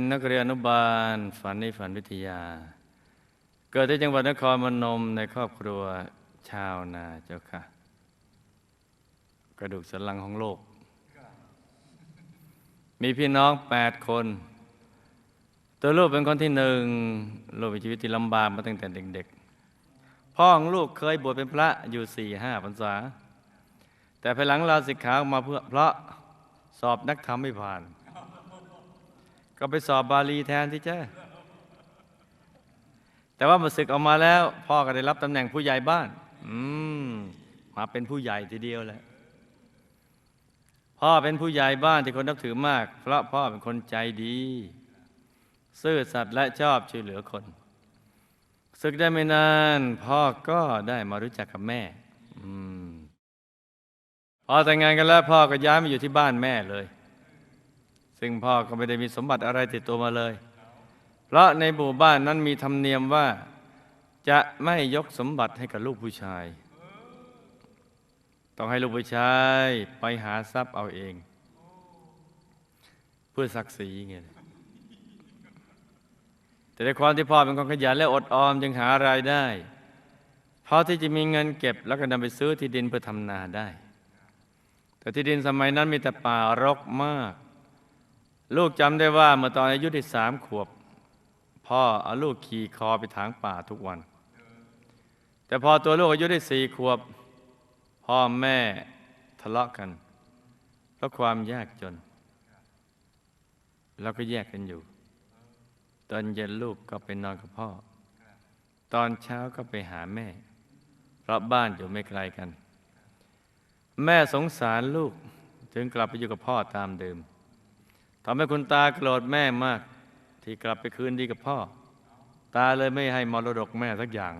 เป็นนักเรียนอนุบาล ฝันในฝันวิทยา เกิดที่จังหวัดนครพนมในครอบครัวชาวนาเจ้าค่ะ กระดูกสันหลังของโลก มีพี่น้องแปดคน ตัวลูกเป็นคนที่หนึ่งลูกมีชีวิตที่ลำบากมาตั้งแต่เด็กๆ พ่อของลูกเคยบวชเป็นพระอยู่สี่ห้าพรรษา แต่ภายหลังลาสิกขาออกมาเพื่อเพราะสอบนักธรรมไม่ผ่าน ก็ไปสอบบาลีแทนที่เจ้าแต่ว่ามาศึกออกมาแล้ว พ่อก็ได้รับตำแหน่งผู้ใหญ่บ้าน อืมมาเป็นผู้ใหญ่ทีเดียวแหละพ่อเป็นผู้ใหญ่บ้านที่คนนับถือมาก เพราะพ่อเป็นคนใจดี ซื่อสัตย์และชอบช่วยเหลือคน ศึกได้ไม่นาน พ่อก็ได้มารู้จักกับแม่อืมพอแต่งงานกันแล้ว พ่อก็ย้ายมาอยู่ที่บ้านแม่เลย ซึ่งพ่อก็ไม่ได้มีสมบัติอะไรติดตัวมาเลย เพราะในหมู่บ้านนั้นมีธรรมเนียมว่าจะไม่ยกสมบัติให้กับลูกผู้ชาย ต้องให้ลูกผู้ชายไปหาทรัพย์เอาเอง เพื่อศักดิ์ศรีไงแต่ในความที่พ่อเป็นคนขยันและอดออมจึงหารายได้พอที่จะมีเงินเก็บแล้วก็นำไปซื้อที่ดินเพื่อทำนาได้ แต่ที่ดินสมัยนั้นมีแต่ป่ารกมาก ลูกจำได้ว่าเมื่อตอนอายุได้สามขวบ พ่อเอาลูกขี่คอไปถางป่าทุกวัน แต่พอตัวลูกอายุได้สี่ขวบ พ่อแม่ทะเลาะกัน เพราะความยากจน แล้วก็แยกกันอยู่ ตอนเย็นลูกก็ไปนอนกับพ่อ ตอนเช้าก็ไปหาแม่ เพราะบ้านอยู่ไม่ไกลกัน แม่สงสารลูกจึงกลับไปอยู่กับพ่อตามเดิม ทำให้คุณตาโกรธแม่มาก ที่กลับไปคืนดีกับพ่อ ตาเลยไม่ให้มรดกแม่สักอย่าง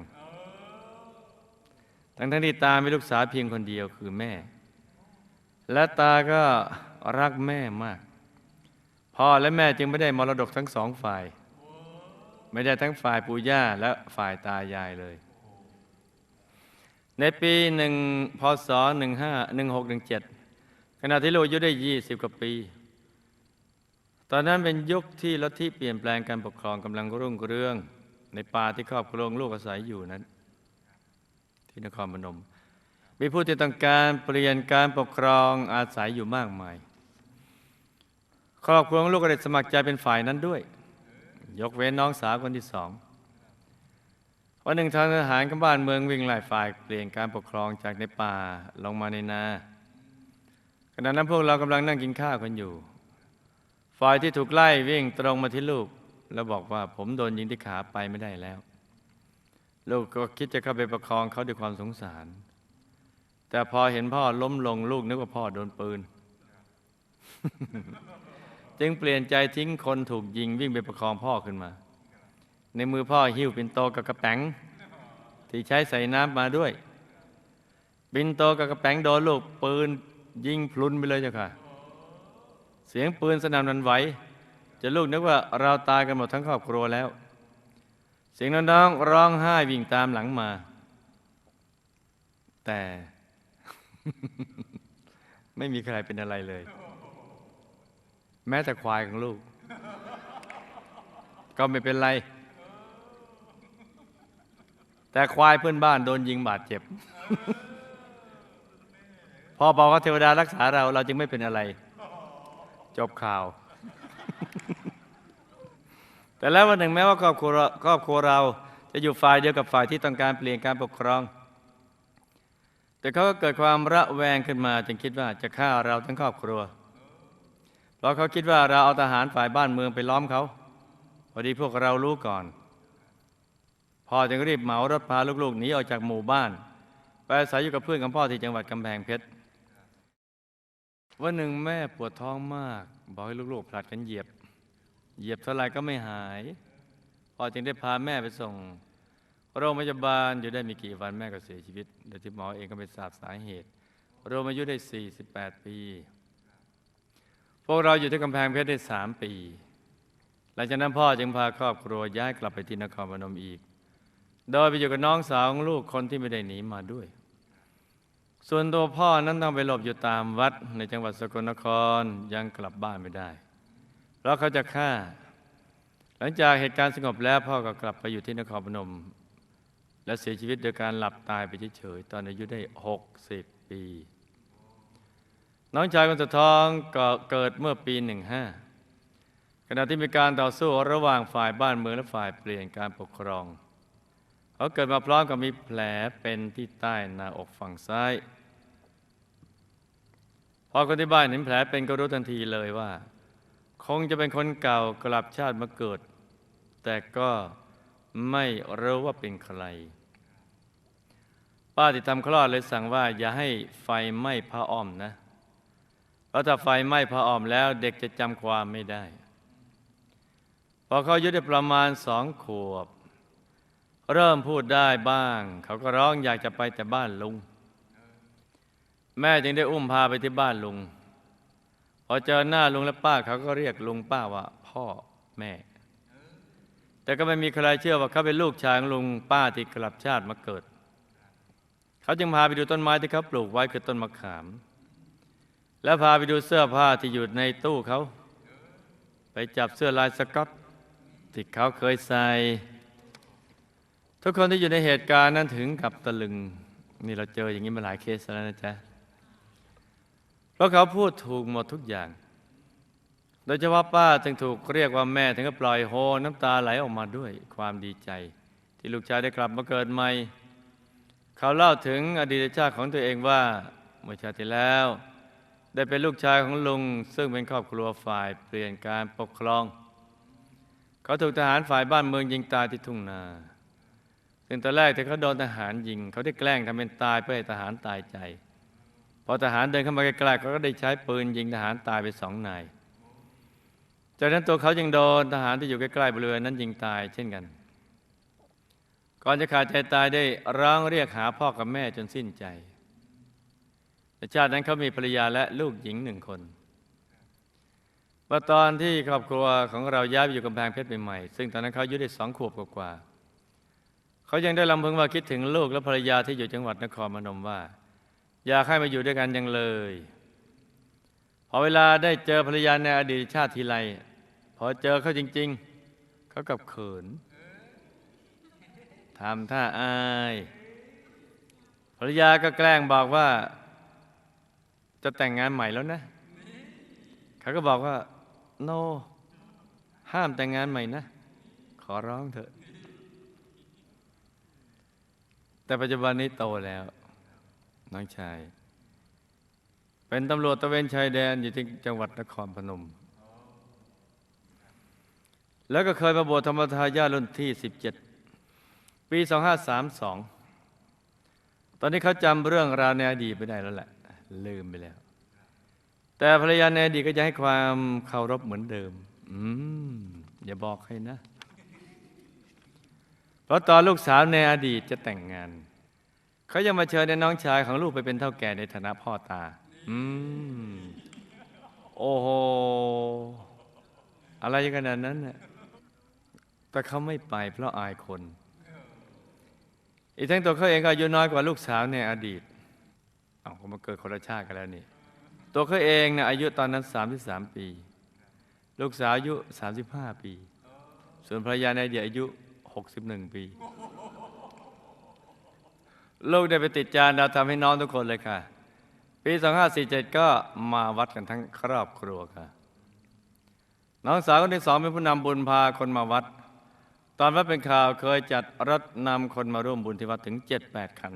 ทั้งทั้งที่ตามีลูกสาวเพียงคนเดียวคือแม่ และตาก็รักแม่มาก พ่อและแม่จึงไม่ได้มรดกทั้งสองฝ่าย ไม่ได้ทั้งฝ่ายปู่ย่าและฝ่ายตายายเลย ในปีหนึ่งพศหนึ่งห้าหนึ่งหกหนึ่งเจ็ดขณะที่ลูกอายุได้ยี่สิบกว่าปี ตอนนั้นเป็นยุคที่ลัทธิเปลี่ยนแปลงการปกครองกำลังรุ่งเรือง ในป่าที่ครอบครองลูกอาศัยอยู่นั้น ที่นครพนม มีผู้ที่ต้องการเปลี่ยนการปกครองอาศัยอยู่มากมาย ครอบครัวของลูกก็ได้สมัครใจเป็นฝ่ายนั้นด้วย ยกเว้นน้องสาวคนที่สองวันหนึ่งทางทหารกับบ้านเมืองวิ่งไล่ฝ่ายเปลี่ยนการปกครองจากในป่าลงมาในนาขณะนั้นพวกเรากำลังนั่งกินข้าวกันอยู่ ฝ่ายที่ถูกไล่วิ่งตรงมาที่ลูก แล้วบอกว่าผมโดนยิงที่ขาไปไม่ได้แล้ว ลูกก็คิดจะเข้าไปประคองเขาด้วยความสงสาร แต่พอเห็นพ่อล้มลงลูกนึกว่าพ่อโดนปืน จึงเปลี่ยนใจทิ้งคนถูกยิงวิ่งไปประคองพ่อขึ้นมา ในมือพ่อหิ้วปินโตกับกระแป๋งที่ใช้ใส่น้ำมาด้วย ปินโตกับกระแป๋งโดนลูกปืนยิงพลุนไปเลยเจ้าค่ะ เสียงปืนสนั่นวันไหวจะลูกนึกว่าเราตายกันหมดทั้งครอบครัวแล้ว เสียงน้องๆร้องไห้วิ่งตามหลังมา แต่ไม่มีใครเป็นอะไรเลย แม้แต่ควายของลูก ก็ไม่เป็นไร แต่ควายเพื่อนบ้านโดนยิงบาดเจ็บ พอบอกว่าเทวดารักษาเราเราจึงไม่เป็นอะไร จบข่าว แต่แล้ววันหนึ่งแม้ว่าครอบครัวครอบครัวเราจะอยู่ฝ่ายเดียวกับฝ่ายที่ต้องการเปลี่ยนการปกครอง แต่เขาก็เกิดความระแวงขึ้นมาจึงคิดว่าจะฆ่าเราทั้งครอบครัว เพราะเขาคิดว่าเราเอาทหารฝ่ายบ้านเมืองไปล้อมเขาพอดีพวกเรารู้ก่อนพ่อจึงรีบเหมารถพาลูกๆหนีออกจากหมู่บ้าน ไปอาศัยอยู่กับเพื่อนของพ่อที่จังหวัดกำแพงเพชร วันหนึ่งแม่ปวดท้องมาก บอกให้ลูกๆผลัดกันเหยียบ เหยียบเท่าไรก็ไม่หายพ่อจึงได้พาแม่ไปส่ง โรงพยาบาลอยู่ได้มีกี่วันแม่ก็เสียชีวิต โดยที่หมอเองก็ไม่ทราบสาเหตุรวมอายุได้ 48 ปี พวกเราอยู่ที่กำแพงเพชรได้ 3 ปี หลังจากนั้นพ่อจึงพาครอบครัวย้ายกลับไปที่นครพนมอีก โดยไปอยู่กับน้องสาวของลูกคนที่ไม่ได้หนีมาด้วย ส่วนตัวพ่อนั้นต้องไปหลบอยู่ตามวัดในจังหวัดสกลนครยังกลับบ้านไม่ได้ เพราะเขาจะฆ่า หลังจากเหตุการณ์สงบแล้วพ่อก็กลับไปอยู่ที่นครพนม และเสียชีวิตโดยการหลับตายไปเฉยๆตอนอายุได้ 60 ปี น้องชายคนสุดท้องก็เกิดเมื่อปี 15ขณะที่มีการต่อสู้ระหว่างฝ่ายบ้านเมืองและฝ่ายเปลี่ยนการปกครอง เขาเกิดมาพร้อมกับมีแผลเป็นที่ใต้หน้าอกฝั่งซ้าย พอคนที่บ้านเห็นแผลเป็นก็รู้ทันทีเลยว่า คงจะเป็นคนเก่ากลับชาติมาเกิด แต่ก็ไม่รู้ว่าเป็นใคร ป้าที่ทำคลอดเลยสั่งว่า อย่าให้ไฟไหม้ผ้าอ้อมนะเพราะถ้าไฟไหม้ผ้าอ้อมแล้ว เด็กจะจำความไม่ได้ พอเขาอายุได้ประมาณสองขวบ เริ่มพูดได้บ้าง เขาก็ร้องอยากจะไปแต่บ้านลุง แม่จึงได้อุ้มพาไปที่บ้านลุง พอเจอหน้าลุงและป้า เขาก็เรียกลุงป้าว่า พ่อแม่ แต่ก็ไม่มีใครเชื่อว่าเขาเป็นลูกชายของลุงป้าที่กลับชาติมาเกิด เขาจึงพาไปดูต้นไม้ที่เขาปลูกไว้คือต้นมะขาม แล้วพาไปดูเสื้อผ้าที่อยู่ในตู้เขา ไปจับเสื้อลายสก๊อตที่เขาเคยใส่ ทุกคนที่อยู่ในเหตุการณ์นั้นถึงกับตะลึง นี่เราเจออย่างนี้มาหลายเคสแล้วนะจ๊ะเพราะเขาพูดถูกหมดทุกอย่าง โดยเฉพาะป้าจึงถูกเรียกว่าแม่ถึงกับปล่อยโฮน้ำตาไหลออกมาด้วยความดีใจ ที่ลูกชายได้กลับมาเกิดใหม่ เขาเล่าถึงอดีตชาติของตัวเองว่าเมื่อชาติที่แล้ว ได้เป็นลูกชายของลุง ซึ่งเป็นครอบครัวฝ่ายเปลี่ยนการปกครอง เขาถูกทหารฝ่ายบ้านเมืองยิงตายที่ทุ่งนา ซึ่งตอนแรกที่เขาโดนทหารยิง เขาได้แกล้งทำเป็นตายเพื่อให้ทหารตายใจ พอทหารเดินเข้ามาใกล้ๆเขาก็ได้ใช้ปืนยิงทหารตายไปสองนาย จากนั้นตัวเขายังโดนทหารที่อยู่ใกล้ๆบริเวณนั้นยิงตายเช่นกัน ก่อนจะขาดใจตายได้ร้องเรียกหาพ่อกับแม่จนสิ้นใจแต่ชาตินั้นเขามีภรรยาและลูกหญิงหนึ่งคนว่าตอนที่ครอบครัวของเราย้ายไปอยู่กำแพงเพชรใหม่ๆซึ่งตอนนั้นเขาอายุได้สองขวบกว่าๆ เขายังได้ลำพึงว่าคิดถึงลูกและภรรยาที่อยู่จังหวัดนครพนมว่า อยากให้มาอยู่ด้วยกันยังเลย พอเวลาได้เจอภรรยาในอดีตชาติทีไรพอเจอเขาจริง ๆ เขากับเขินทำท่าอายภรรยาก็แกล้งบอกว่า จะแต่งงานใหม่แล้วนะ เขาก็บอกว่า โนห้ามแต่งงานใหม่นะ ขอร้องเถอะ แต่ปัจจุบันนี้โตแล้ว น้องชาย เป็นตำรวจตะเวนชายแดนอยู่ที่จังหวัดนครพนม แล้วก็เคยมาบวชธรรมทายาทรุ่นที่ 17 ปี 2532 ตอนนี้เขาจำเรื่องราวในอดีตไปได้แล้วแหละ ลืมไปแล้ว แต่ภรรยาในอดีตก็จะให้ความเคารพเหมือนเดิม อืม อย่าบอกใครนะ ราะตอนลูกสาวในอดีตจะแต่งงาน เขายังมาเชิญในน้องชายของลูกไปเป็นเท่าแก่ในฐานะพ่อตา อืม โอ้โห อะไรขนาดนั้นเนี่ยแต่เขาไม่ไปเพราะอายคน อีกทั้งตัวเขาเองก็อายุน้อยกว่าลูกสาวในอดีต เอาเขามาเกิดคนละชาติกันแล้วนี่ ตัวเขาเองเนี่ยอายุตอนนั้น 33 ปี ลูกสาวอายุ 35 ปี ส่วนภรรยาในอดีตอายุ 61 ปี ลูกได้ไปติดจานดาวทำให้น้องทุกคนเลยค่ะ ปี 2547 ก็มาวัดกันทั้งครอบครัวค่ะ น้องสาวคนที่สองเป็นผู้นำบุญพาคนมาวัด ตอนวัดเป็นข่าวเคยจัดรถนำคนมาร่วมบุญที่วัดถึง 7-8 คัน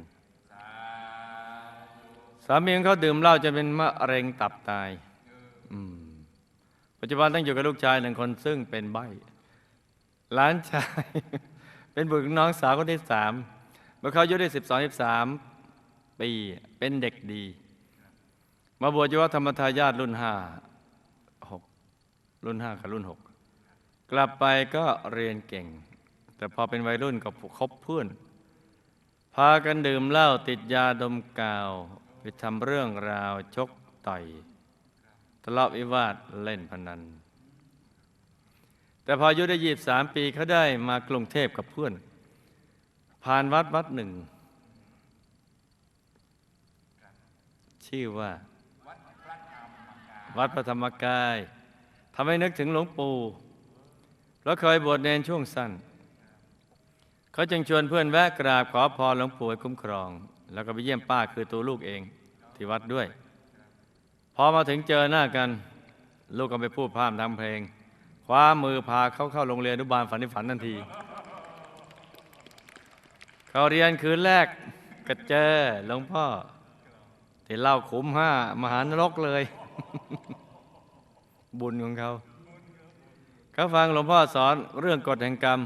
สามีของเขาดื่มเหล้าจนเป็นมะเร็งตับตาย อืมปัจจุบันต้องอยู่กับลูกชายหนึ่งคนซึ่งเป็นใบ้หลานชาย เป็นบุตรของน้องสาวคนที่สามเมื่อเขาอายุได้สิบสองสิบสามปีเป็นเด็กดี มาบวชอยู่วัดธรรมทายาทรุ่นห้าหกรุ่นห้ากับรุ่นหกกลับไปก็เรียนเก่ง แต่พอเป็นวัยรุ่นก็คบเพื่อนพากันดื่มเหล้าติดยาดมกาวไปทำเรื่องราวชกต่อยทะเลาะวิวาทเล่นพนัน แต่พออายุได้ยี่สามปีเขาได้มากรุงเทพกับเพื่อน ผ่านวัดวัดหนึ่ง ชื่อว่า วัดพระธรรมกายทำให้นึกถึงหลวงปู่เพราเคยบวชเนนช่วงสั้น เขาจึงชวนเพื่อนแวะกราบขอพรหลวงปู่คุ้มครอง แล้วก็ไปเยี่ยมป้าคือตัวลูกเองที่วัดด้วย พอมาถึงเจอหน้ากัน ลูกก็ไปพูดพร่ำทำเพลง คว้ามือพาเขาเข้าโรงเรียนอนุบาลฝันในฝันทันที เขาเรียนคืนแรกก็เจอหลวงพ่อที่เล่าขุมห้ามหานรกเลย บุญของเขา เขาฟังหลวงพ่อสอนเรื่องกฎแห่งกรรม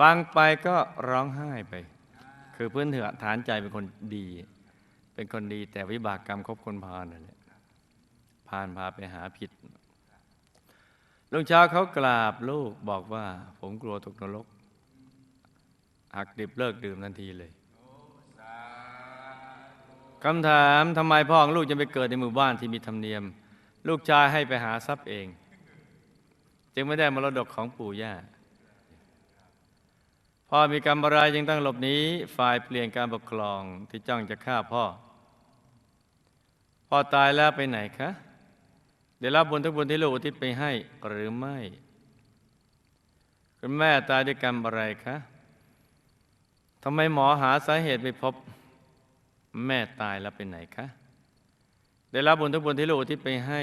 ฟังไปก็ร้องไห้ไป คือพื้นฐานใจเป็นคนดี เป็นคนดีแต่วิบากกรรมครบคนพาลนั่นแหละพานพาไปหาผิด ลุงเช้าเขากราบลูกบอกว่า ผมกลัวตกนรกหักดิบเลิกดื่มทันทีเลยคำถามทำไมพ่อของลูกจะไปเกิดในหมู่บ้านที่มีธรรมเนียม ลูกชายให้ไปหาทรัพย์เอง จึงไม่ได้มรดกของปู่ย่าพ่อมีกรรมอะไรจึงต้องหลบหนีฝ่ายเปลี่ยนการปกครองที่จ้องจะฆ่าพ่อ พ่อตายแล้วไปไหนคะ ได้รับบุญทุกบุญที่ลูกอุทิศไปให้หรือไม่ คุณแม่ตายด้วยกรรมอะไรคะทำไมหมอหาสาเหตุไม่พบ แม่ตายแล้วไปไหนคะ ได้รับบุญทุกบุญที่ลูกอุทิศไปให้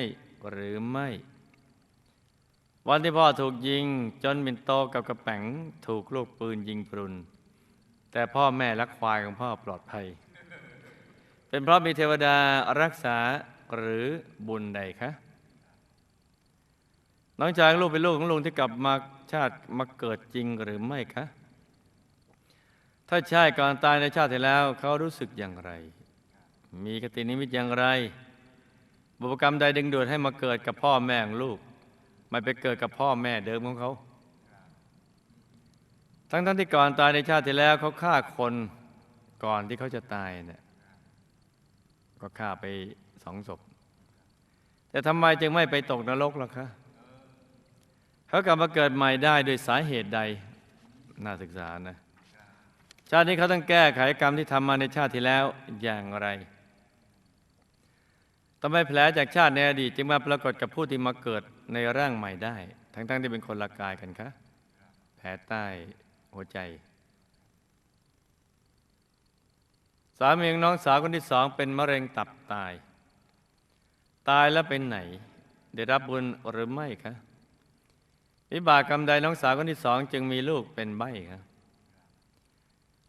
หรือไม่ วันที่พ่อถูกยิงจนมินโตกับกระแป๋งถูกลูกปืนยิงพรุน แต่พ่อแม่และควายของพ่อปลอดภัย เป็นเพราะมีเทวดารักษาหรือบุญใดคะ น้องชายลูกเป็นลูกของลุงที่กลับมาชาติมาเกิดจริงหรือไม่คะ ถ้าใช่ก่อนตายในชาติที่แล้ว เขารู้สึกอย่างไร มีกตินิมิตอย่างไร บุพกรรมใดดึงดูดให้มาเกิดกับพ่อแม่ของลูก ไม่ไปเกิดกับพ่อแม่เดิมของเขา ทั้งทั้งที่ก่อนตายในชาติที่แล้วเขาฆ่าคนก่อนที่เขาจะตายเนี่ย ก็ฆ่าไปสองศพ แต่ทำไมจึงไม่ไปตกนรกล่ะคะ เขากลับมาเกิดใหม่ได้ด้วยสาเหตุใด น่าศึกษานะ ชาตินี้เขาต้องแก้ไขกรรมที่ทำมาในชาติที่แล้วอย่างไรทำไมแผลจากชาติในอดีตจึงมาปรากฏกับผู้ที่มาเกิดในร่างใหม่ได้ ทั้งๆที่เป็นคนละกายกันคะแผลใต้หัวใจ สามีของน้องสาวคนที่สองเป็นมะเร็งตับตาย ตายแล้วเป็นไหน ได้รับบุญหรือไม่คะ วิบากกรรมใดน้องสาวคนที่สองจึงมีลูกเป็นใบ้คะ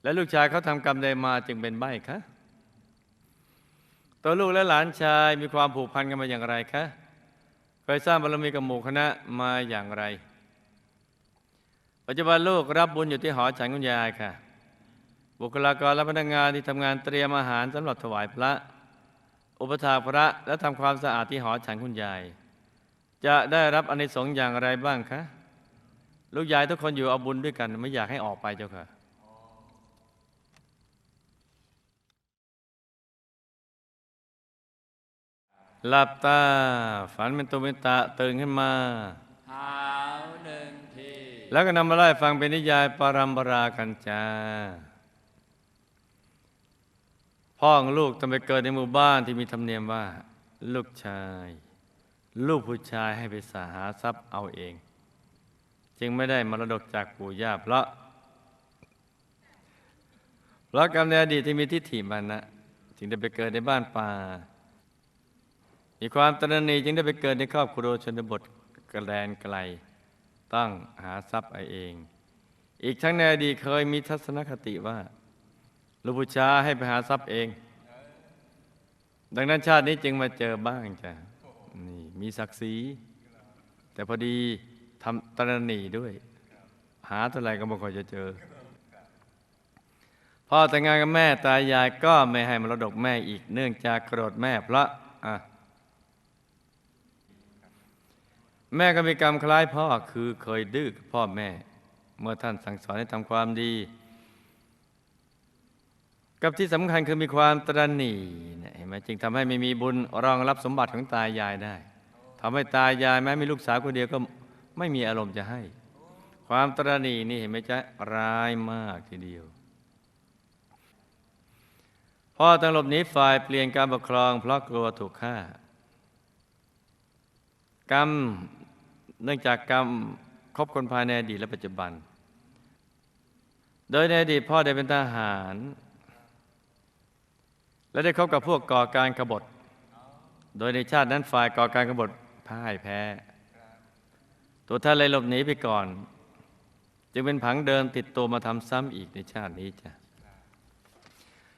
และลูกชายเขาทำกรรมใดมาจึงเป็นใบ้คะตัวลูกและหลานชายมีความผูกพันกันมาอย่างไรคะเคยสร้างบารมีกับหมู่คณะมาอย่างไร ปัจจุบันลูกรับบุญอยู่ที่หอฉันคุณยายค่ะ บุคลากรและพนักงานที่ทำงานเตรียมอาหารสำหรับถวายพระ อุปถาพระและทำความสะอาดที่หอฉันคุณยาย จะได้รับอานิสงส์อย่างไรบ้างคะ ลูกยายทุกคนอยู่เอาบุญด้วยกัน ไม่อยากให้ออกไปเจ้าค่ะหลับตา ฝันเป็นตุเป็นตะตื่นขึ้นมาหาวหนึ่งทีแล้วก็นำมาไล่ฟังเป็นนิยายปรัมปรากันจาพ่อของลูกต้องไปเกิดในหมู่บ้านที่มีธรรมเนียมว่า ลูกชาย ลูกผู้ชายให้ไปสาหาทรัพย์เอาเอง จึงไม่ได้มรดกจากปู่ย่าเพราะเพราะกรรมในอดีตที่มีทิฏฐิมานนะจึงได้ไปเกิดในบ้านป่า มีความตระหนี่จึงได้ไปเกิดในครอบครัวชนบทกระแดนไกลต้องหาทรัพย์เอาเอง อีกทั้งในอดีตเคยมีทัศนคติว่าลูกผู้ชายให้ไปหาทรัพย์เองดังนั้นชาตินี้จึงมาเจอบ้างจ้ะนี่ มีศักดิ์ศรีแต่พอดีทำตระหนี่ด้วย หาเท่าไรก็ไม่ค่อยจะเจอพ่อแต่งงานกับแม่ตายายก็ไม่ให้มรดกแม่อีกเนื่องจากโกรธแม่เพราะอะแม่ก็มีกรรมคล้ายพ่อคือเคยดื้อพ่อแม่ เมื่อท่านสั่งสอนให้ทำความดี กับที่สำคัญคือมีความตระหนี่นะเห็นไหมจึงทำให้ไม่มีบุญรองรับสมบัติของตายายได้ ทำให้ตายายแม้มีลูกสาวคนเดียวก็ไม่มีอารมณ์จะให้ ความตระหนี่นี่เห็นไหมจ๊ะร้ายมากทีเดียวพ่อต้องหลบหนีฝ่ายเปลี่ยนการปกครอง เพราะกลัวถูกฆ่า กรรมเนื่องจากกรรมครบคนภายในอดีตและปัจจุบัน โดยในอดีตพ่อได้เป็นทหาร และได้คบกับพวกก่อการขบฏ โดยในชาตินั้นฝ่ายก่อการขบฏ พ่ายแพ้ ตัวท่านเลยหลบหนีไปก่อน จึงเป็นผังเดิมติดตัวมาทำซ้ำอีกในชาตินี้จ้ะ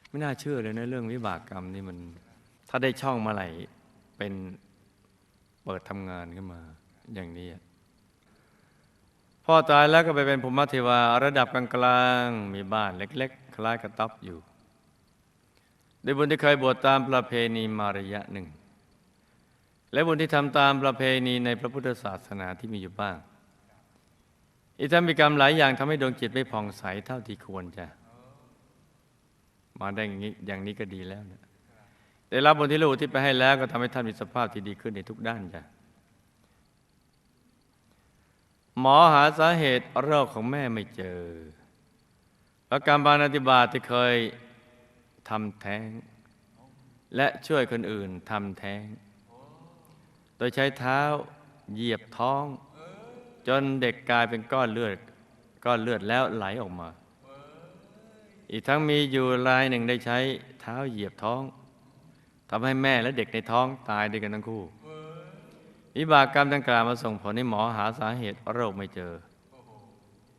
ไม่น่าเชื่อเลยนะเรื่องวิบากกรรมนี่มัน ถ้าได้ช่องมาไหลเป็นเปิดทำงานขึ้นมาอย่างนี้พ่อตายแล้วก็ไปเป็นภูมิเทวาระดับกลางๆมีบ้านเล็ก ๆ คล้ายกระต๊อบอยู่ด้วยบุญที่เคยบวชตามประเพณีมารยะหนึ่ง และบุญที่ทำตามประเพณีในพระพุทธศาสนาที่มีอยู่บ้างอีกทั้งมีกรรมหลายอย่างทำให้ดวงจิตไม่ผ่องใสเท่าที่ควรจะ มาได้อย่างนี้อย่างนี้ก็ดีแล้วนะได้รับบุญที่ลูกที่ไปให้แล้วก็ทำให้ท่านมีสภาพที่ดีขึ้นในทุกด้านจ้ะหมอหาสาเหตุโรคของแม่ไม่เจอ แล้วการบานอธิบาตที่เคยทำแท้ง และช่วยคนอื่นทำแท้ง โดยใช้เท้าเหยียบท้อง จนเด็กกลายเป็นก้อนเลือด ก้อนเลือดแล้วไหลออกมา อีกทั้งมีอยู่รายหนึ่งได้ใช้เท้าเหยียบท้องทำให้แม่และเด็กในท้องตายด้วยกันทั้งคู่วิบากกรรมดังกล่าวมาส่งผลให้หมอหาสาเหตุโรคไม่เจอ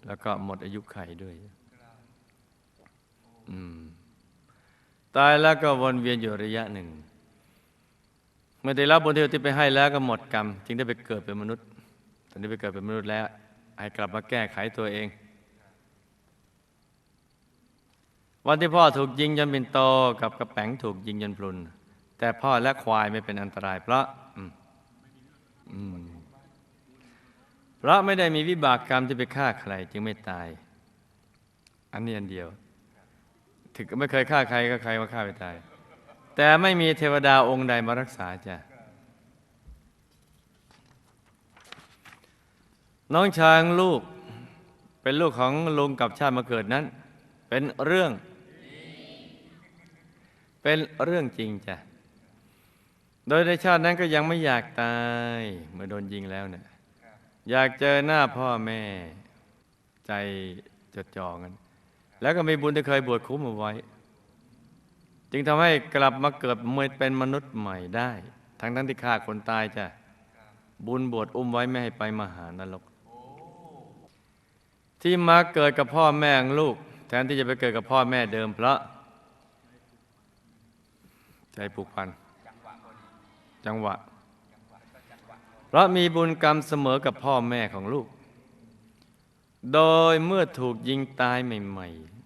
แล้วก็หมดอายุไขด้วยอืมตายแล้วก็วนเวียนอยู่ระยะหนึ่ง เมื่อได้รับบุญที่ไปให้แล้วก็หมดกรรม จึงได้ไปเกิดเป็นมนุษย์ ตอนนี้ไปเกิดเป็นมนุษย์แล้ว ให้กลับมาแก้ไขตัวเอง วันที่พ่อถูกยิงจนเป็นโตกับกระแป๋งถูกยิงจนพลุน แต่พ่อและควายไม่เป็นอันตราย เพราะเพราะไม่ได้มีวิบากกรรมที่ไปฆ่าใคร จึงไม่ตาย อันนี้อันเดียว ถึงไม่เคยฆ่าใครก็ใครมาฆ่าไปตาย แต่ไม่มีเทวดาองค์ใดมารักษาจ้ะน้องช้างลูกเป็นลูกของลุงกับชาติมาเกิดนั้น เป็นเรื่อง เป็นเรื่องจริงจ้ะโดยในชาตินั้นก็ยังไม่อยากตาย เมื่อโดนยิงแล้วเนี่ยอยากเจอหน้าพ่อแม่ ใจจดจ่อกัน แล้วก็มีบุญที่เคยบวชคุ้มเอาไว้ จึงทำให้กลับมาเกิดเป็นมนุษย์ใหม่ได้ ทั้งทั้งที่ฆ่าคนตายจ้ะบุญบวชอุ้มไว้ไม่ให้ไปมหานรก ที่มาเกิดกับพ่อแม่ของลูก แทนที่จะไปเกิดกับพ่อแม่เดิมเพราะ ใจผูกพัน จังหวะ เพราะมีบุญกรรมเสมอกับพ่อแม่ของลูก โดยเมื่อถูกยิงตายใหม่ ๆ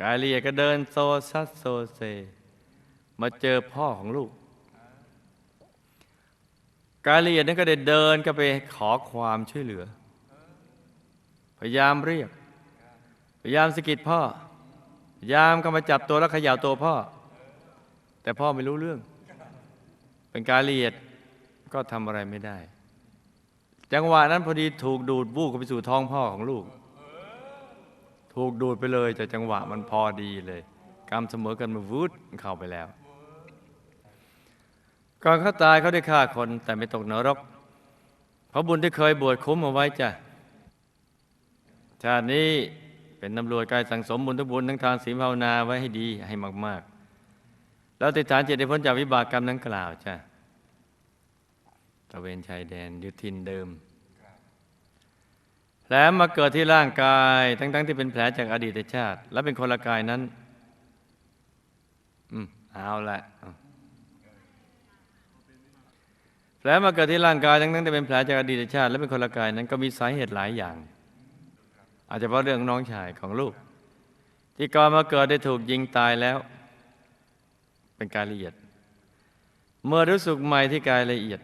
กาเลียก็เดินโซซัสโซเซ มาเจอพ่อของลูก กาเลียนั้นก็ได้เดินก็ไปขอความช่วยเหลือ พยายามเรียก พยายามสะกิดพ่อ พยายามก็มาจับตัวแล้วขย่าตัวพ่อ แต่พ่อไม่รู้เรื่อง เป็นการละเอียดก็ทำอะไรไม่ได้ จังหวะนั้นพอดีถูกดูดบู้เข้าไปสู่ท้องพ่อของลูก ถูกดูดไปเลยแต่จังหวะมันพอดีเลย กรรมเสมอกันมาวูดเข้าไปแล้ว ก่อนเขาตายเขาได้ฆ่าคนแต่ไม่ตกนรก เพราะบุญที่เคยบวชคุ้มเอาไว้จ้ะชาตินี้เป็นตำรวจกายสังสมบุญทุกบุญทั้งทานศีลภาวนาไว้ให้ดีให้มาก ๆ แล้วติดฐานเจตได้พ้นจากวิบากกรรมนั้นกล่าวจ้ะตะเวนชายแดนยุทินเดิม แผลมาเกิดที่ร่างกายทั้งๆที่เป็นแผลจากอดีตชาติ และเป็นคนละกายนั้น อืมเอาละแผลมาเกิดที่ร่างกายทั้งๆที่เป็นแผลจากอดีตชาติ และเป็นคนละกายนั้น ก็มีสาเหตุหลายอย่าง อาจจะเพราะเรื่องน้องชายของลูก ที่ก่อนมาเกิดได้ถูกยิงตายแล้ว เป็นกายละเอียด เมื่อรู้สึกใหม่ที่กายละเอียด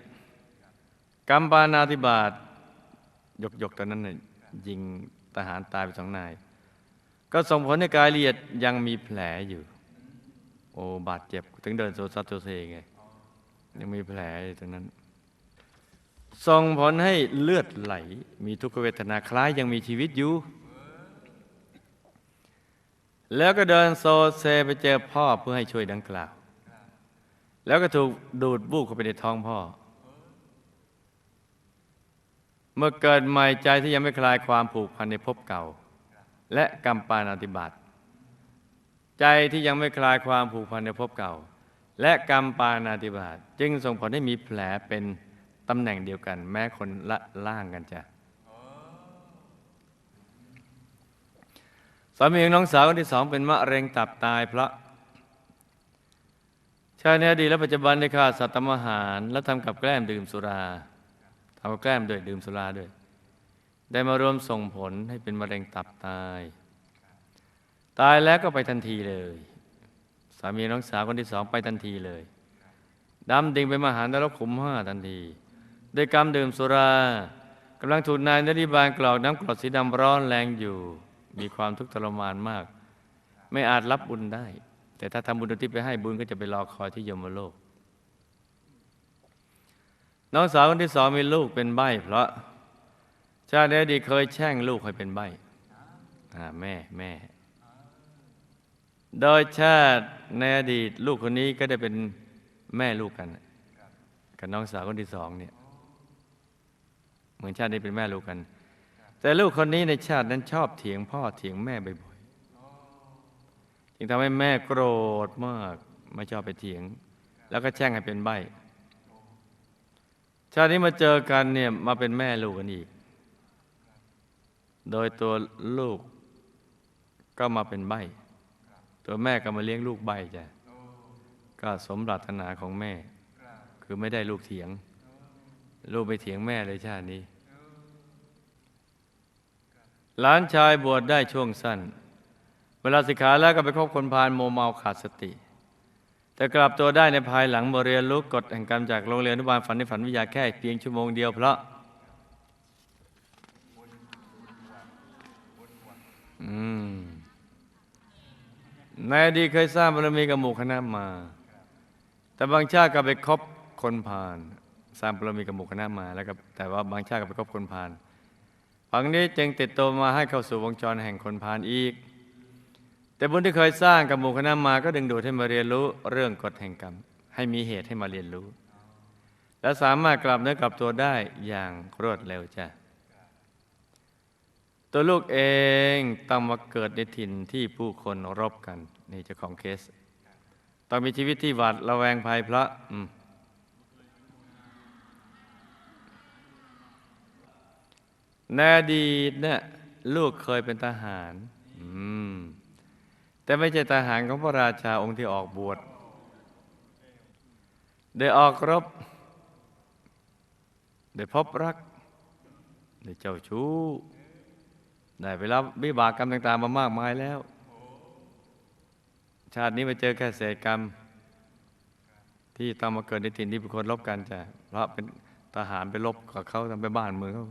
กรรมปานาธิบาตยกๆตอนนั้นน่ะ ยิงทหารตายไปสองนาย ก็ส่งผลให้กายละเอียดยังมีแผลอยู่ โอ้บาดเจ็บถึงเดินโซซัสโซเซไงยังมีแผลอยู่ตรงนั้นส่งผลให้เลือดไหล มีทุกขเวทนาคล้ายยังมีชีวิตอยู่ แล้วก็เดินโซเซไปเจอพ่อเพื่อให้ช่วยดังกล่าว แล้วก็ถูกดูดบูบเข้าไปในท้องพ่อ เมื่อเกิดใหม่ใจที่ยังไม่คลายความผูกพันในภพเก่า และกรรมปานาติบาตใจที่ยังไม่คลายความผูกพันในภพเก่า และกรรมปานาติบาตจึงส่งผลให้มีแผลเป็นตำแหน่งเดียวกัน แม้คนละล่างกันจ้ะสามีของน้องสาวคนที่สองเป็นมะเร็งตับตายเพราะชาติในอดีตและปัจจุบันได้ฆ่าสัตว์ทำอาหาร และทำกับแกล้มดื่มสุรา ทำแกล้มด้วยดื่มสุราด้วย ได้มารวมส่งผลให้เป็นมะเร็งตับตาย ตายแล้วก็ไปทันทีเลย สามีน้องสาวคนที่สองไปทันทีเลยดำดิ่งไปมหานรกขุมห้าทันทีด้วยกรรมดื่มสุรากำลังถูกนายนริบาลกรอกน้ำกรดสีดำร้อนแรงอยู่ มีความทุกข์ทรมานมาก ไม่อาจรับบุญได้ แต่ถ้าทำบุญอุที่ไปให้บุญก็จะไปรอคอยที่ยมโลก น้องสาวคนที่สองมีลูกเป็นใบ้เพราะชาติในอดีตเคยแช่งลูกให้เป็นใบ้แม่แม่ โดยชาติในอดีตลูกคนนี้ก็ได้เป็นแม่ลูกกันกับน้องสาวคนที่สองเนี่ยเหมือนชาตินี้เป็นแม่ลูกกัน แต่ลูกคนนี้ในชาตินั้นชอบเถียงพ่อเถียงแม่บ่อยๆจึงทำให้แม่โกรธมากไม่ชอบไปเถียง แล้วก็แช่งให้เป็นใบ้ ชาตินี้มาเจอกันเนี่ยมาเป็นแม่ลูกกันอีก โดยตัวลูกก็มาเป็นใบ ตัวแม่ก็มาเลี้ยงลูกใบจ้ะก็สมปรารถนาของแม่ คือไม่ได้ลูกเถียง ลูกไปเถียงแม่เลยชาตินี้ หลานชายบวชได้ช่วงสั้น เวลาสิกขาแล้วก็ไปคบคนพาลโมเมาขาดสติ แต่กลับตัวได้ในภายหลังบเรียนรู้กฎแห่งกรรมจากโรงเรียนอนุบาลฝันในฝันวิทยาแค่เพียงชั่วโมงเดียวเพราะในอดีตเคยสร้างบารมีกับหมู่คณะมา แต่บางชาติก็ไปคบคนพาลสร้างบารมีกับหมู่คณะมาแล้วก็แต่ว่าบางชาติก็ไปคบคนพาลฝังนี้จึงติดตัวมาให้เข้าสู่วงจรแห่งคนพาลอีก แต่บุญที่เคยสร้างกับหมู่คณะมาก็ดึงดูดให้มาเรียนรู้เรื่องกฎแห่งกรรม ให้มีเหตุให้มาเรียนรู้ และสามารถกลับเนื้อกลับตัวได้อย่างรวดเร็วจ้ะตัวลูกเองต้องมาเกิดในถิ่นที่ผู้คนรบกันนี่เจ้าของเคสต้องมีชีวิตที่หวาดระแวงภัยพระอืมในอดีตเนี่ยลูกเคยเป็นทหาร แต่ไม่ใช่ทหารของพระราชาองค์ที่ออกบวชได้ออกรบ ได้พบรัก ได้เจ้าชู้ ได้ไปรับวิบากกรรมต่างๆมามากมายแล้ว ชาตินี้มาเจอแค่เศษกรรม ที่ต้องมาเกิดในถิ่นที่เป็นคนรบกันจ้ะเพราะเป็นทหารไปรบกับเขาทำไปบ้านเมืองเขา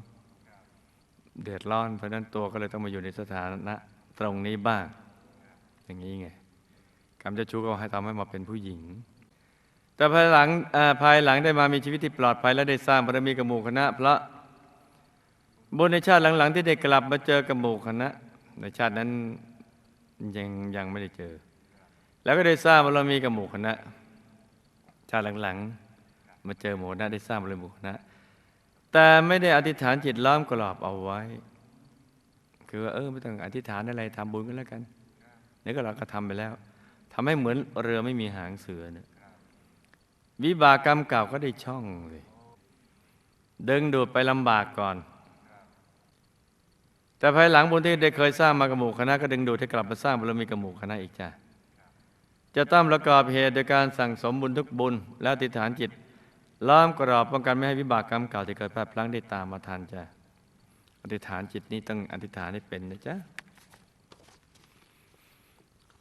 เดือดร้อนเพราะนั้นตัวก็เลยต้องมาอยู่ในสถานะตรงนี้บ้าง อย่างนี้ไงกรรมเจะชู้ก็ให้ทำให้มาเป็นผู้หญิง แต่ภายหลังภายหลังได้มามีชีวิตที่ปลอดภัยและได้สร้างบารมีกับหมู่คณะเพราะบุญในชาติหลัง ๆ ที่ได้กลับมาเจอกับหมู่คณะ ในชาตินั้นยังยังไม่ได้เจอ แล้วก็ได้สร้างบารมีกับหมู่คณะ ชาติหลังๆ มาเจอหมู่คณะได้สร้างบารมีหมู่คณะ แต่ไม่ได้อธิษฐานจิตล้อมกรอบเอาไว้ คือว่าเออไม่ต้องอธิษฐานอะไรทำบุญกันแล้วกัน นี่ก็เราก็ทำไปแล้วทำให้เหมือนเรือไม่มีหางเสือเนี่ยวิบากกรรมเก่าก็ได้ช่องเลย ดึงดูดไปลำบากก่อน แต่ภายหลังบุญที่ได้เคยสร้างมากับหมู่คณะก็ดึงดูดให้กลับมาสร้างบารมีกับหมู่คณะอีกจ้ะจะต้องประกอบเหตุโดยการสั่งสมบุญทุกบุญ และอธิฐานจิตล้อมกรอบป้องกันไม่ให้วิบากกรรมเก่าที่เกิดพลาดพลั้งได้ตามมาทันจ้ะอธิษฐานจิตนี้ต้องอธิษฐานให้เป็นนะจ๊ะ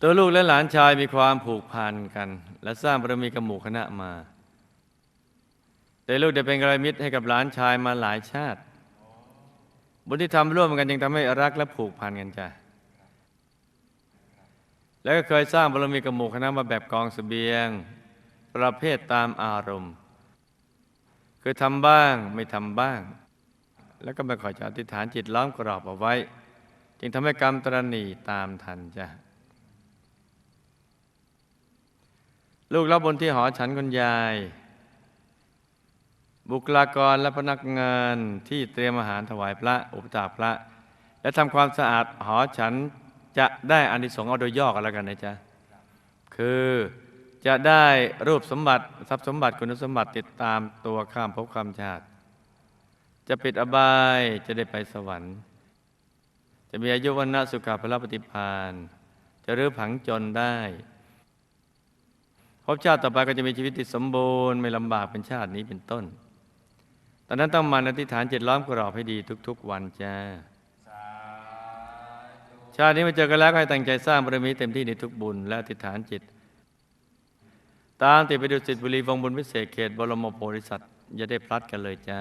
ตัวลูกและหลานชายมีความผูกพันกัน และสร้างบารมีกับหมู่คณะมา แต่ลูกได้เป็นกระมิตรให้กับหลานชายมาหลายชาติ บุญที่ทำร่วมกันจึงทำให้รักและผูกพันกันจ้ะแล้วก็เคยสร้างบารมีกับหมู่คณะมาแบบกองเสบียง ประเภทตามอารมณ์ คือทำบ้างไม่ทำบ้าง แล้วก็ไม่ขอจะอธิษฐานจิตล้อมกรอบเอาไว้ จึงทำให้กรรมตรณีตามทันจ้ะ ลูกรับบนที่หอฉันคุณยาย บุคลากรและพนักงานที่เตรียมอาหารถวายพระอุปถากพระ และทำความสะอาดหอฉันจะได้อานิสงส์เอาโดยย่อกันแล้วกันนะจ๊ะ คือจะได้รูปสมบัติทรัพย์สมบัติคุณสมบัติติดตามตัวข้ามภพข้ามชาติ จะปิดอบายจะได้ไปสวรรค์ จะมีอายุวันนะสุขภาพปฏิพานจะรื้อผังจนได้ ภพชาติต่อไปก็จะมีชีวิตที่สมบูรณ์ไม่ลำบากเป็นชาตินี้เป็นต้น ตอนนั้นต้องมันอธิษฐานจิตล้อมกรอบให้ดีทุก ๆ วันจ้าชาตินี้มาเจอกันแล้วก็ให้ตั้งใจสร้างบารมีเต็มที่ในทุกบุญและอธิษฐานจิต ตามติดไปดูสิทธิบุรีวงบุญวิเศษเขตบรมโพธิสัตว์อย่าได้พลัดกันเลยจ้า